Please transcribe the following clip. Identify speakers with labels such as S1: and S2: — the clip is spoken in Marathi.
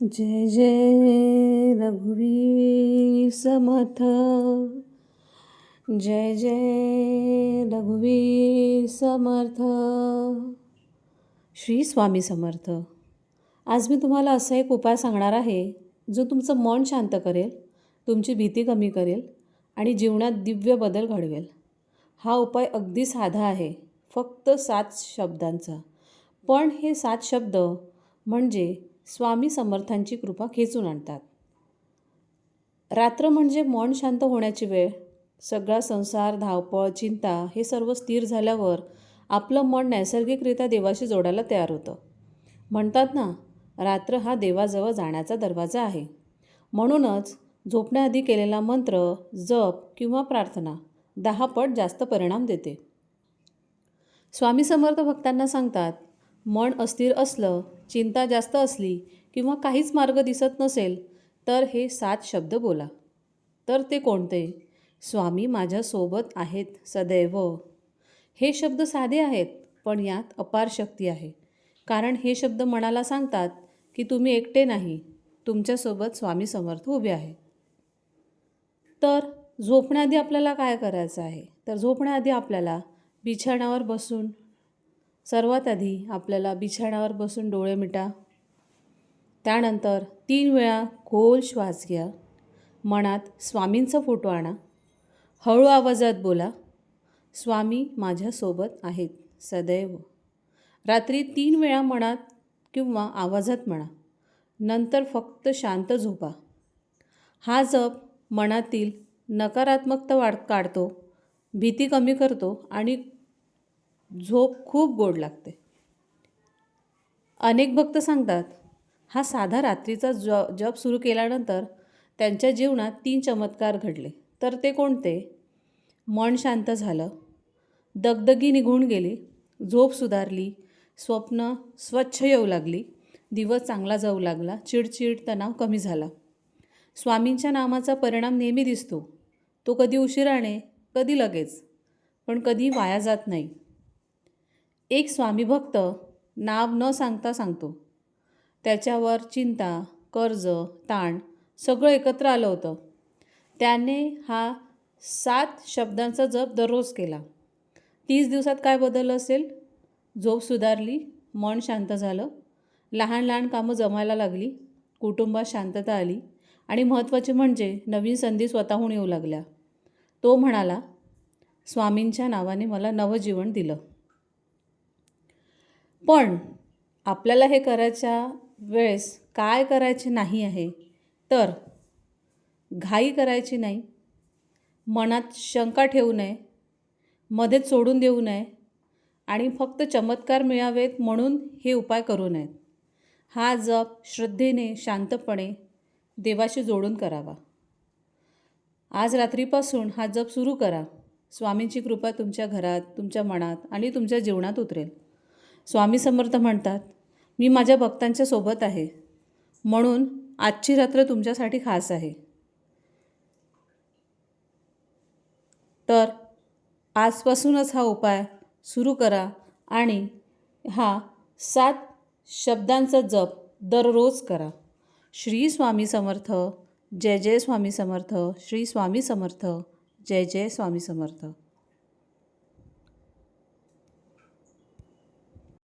S1: जय जय रघुवीर समर्थ जय जय रघुवीर समर्थ. श्री स्वामी समर्थ. आज मी तुम्हाला असा एक उपाय सांगणार आहे जो तुमचं मन शांत करेल तुमची भीती कमी करेल आणि जीवनात दिव्य बदल घडवेल. हा उपाय अगदी साधा आहे फक्त सात शब्दांचा. पण हे सात शब्द म्हणजे स्वामी समर्थांची कृपा खेचून आणतात. रात्र म्हणजे मन शांत होण्याची वेळ. सगळा संसार धावपळ चिंता हे सर्व स्थिर झाल्यावर आपलं मन नैसर्गिकरित्या देवाशी जोडायला तयार होतं. म्हणतात ना रात्र हा देवाजवळ जाण्याचा दरवाजा आहे. म्हणूनच झोपण्याआधी केलेला मंत्र जप किंवा प्रार्थना दहा पट जास्त परिणाम देते. स्वामी समर्थ भक्तांना सांगतात मन अस्थिर असलं चिंता जास्त असली किंवा काहीच मार्ग दिसत नसेल तर हे सात शब्द बोला. तर ते कोणते? स्वामी माझ्यासोबत आहेत सदैव. हे शब्द साधे आहेत पण यात अपार शक्ती आहे. कारण हे शब्द मनाला सांगतात की तुम्ही एकटे नाही तुमच्यासोबत स्वामी समर्थ उभे आहे. तर झोपण्याआधी आपल्याला काय करायचं आहे? तर झोपण्याआधी आपल्याला बिछाण्यावर बसून सर्वात आधी आपल्याला बिछाण्यावर बसून डोळे मिटा. त्यानंतर तीन वेळा खोल श्वास घ्या. मनात स्वामींचा फोटो आणा. हळू आवाजात बोला स्वामी माझ्यासोबत आहेत सदैव. रात्री तीन वेळा मनात किंवा आवाजात म्हणा. नंतर फक्त शांत झोपा. हा जप मनातील नकारात्मकता वाढ काढतो भीती कमी करतो आणि झोप खूप गोड लागते. अनेक भक्त सांगतात हा साधा रात्रीचा ज जप सुरू केल्यानंतर त्यांच्या जीवनात तीन चमत्कार घडले. तर ते कोणते? मन शांत झालं दगदगी निघून गेली झोप सुधारली स्वप्न स्वच्छ येऊ लागली दिवस चांगला जाऊ लागला चिडचिड तणाव कमी झाला. स्वामींच्या नामाचा परिणाम नेहमी दिसतो. तो कधी उशिराने कधी लगेच पण कधी वाया जात नाही. एक स्वामीभक्त नाव न सांगता सांगतो. त्याच्यावर चिंता कर्ज ताण सगळं एकत्र आलं होतं. त्याने हा सात शब्दांचा जप दररोज केला. तीस दिवसात काय बदल असेल? झोप सुधारली मन शांत झालं. लहान लहान कामं जमायला लागली. कुटुंबात शांतता आली. आणि महत्त्वाचे म्हणजे नवीन संधी स्वतःहून येऊ लागल्या. तो म्हणाला स्वामींच्या नावाने मला नवजीवन दिलं. पण आपल्याला हे करायच्या वेळेस काय करायचे नाही आहे तर घाई करायची नाही मनात शंका ठेवू नये मध्येच सोडून देऊ नये आणि फक्त चमत्कार मिळावेत म्हणून हे उपाय करू नयेत. हा जप श्रद्धेने शांतपणे देवाशी जोडून करावा. आज रात्रीपासून हा जप सुरू करा. स्वामींची कृपा तुमच्या घरात तुमच्या मनात आणि तुमच्या जीवनात उतरेल. स्वामी समर्थ म्हणतात मी माझ्या भक्तांच्या सोबत आहे. म्हणून आजची रात्र तुमच्यासाठी खास आहे. तर आजपासूनच हा उपाय सुरू करा आणि हा सात शब्दांचा जप दररोज करा. श्री स्वामी समर्थ जय जय स्वामी समर्थ श्री स्वामी समर्थ जय जय स्वामी समर्थ.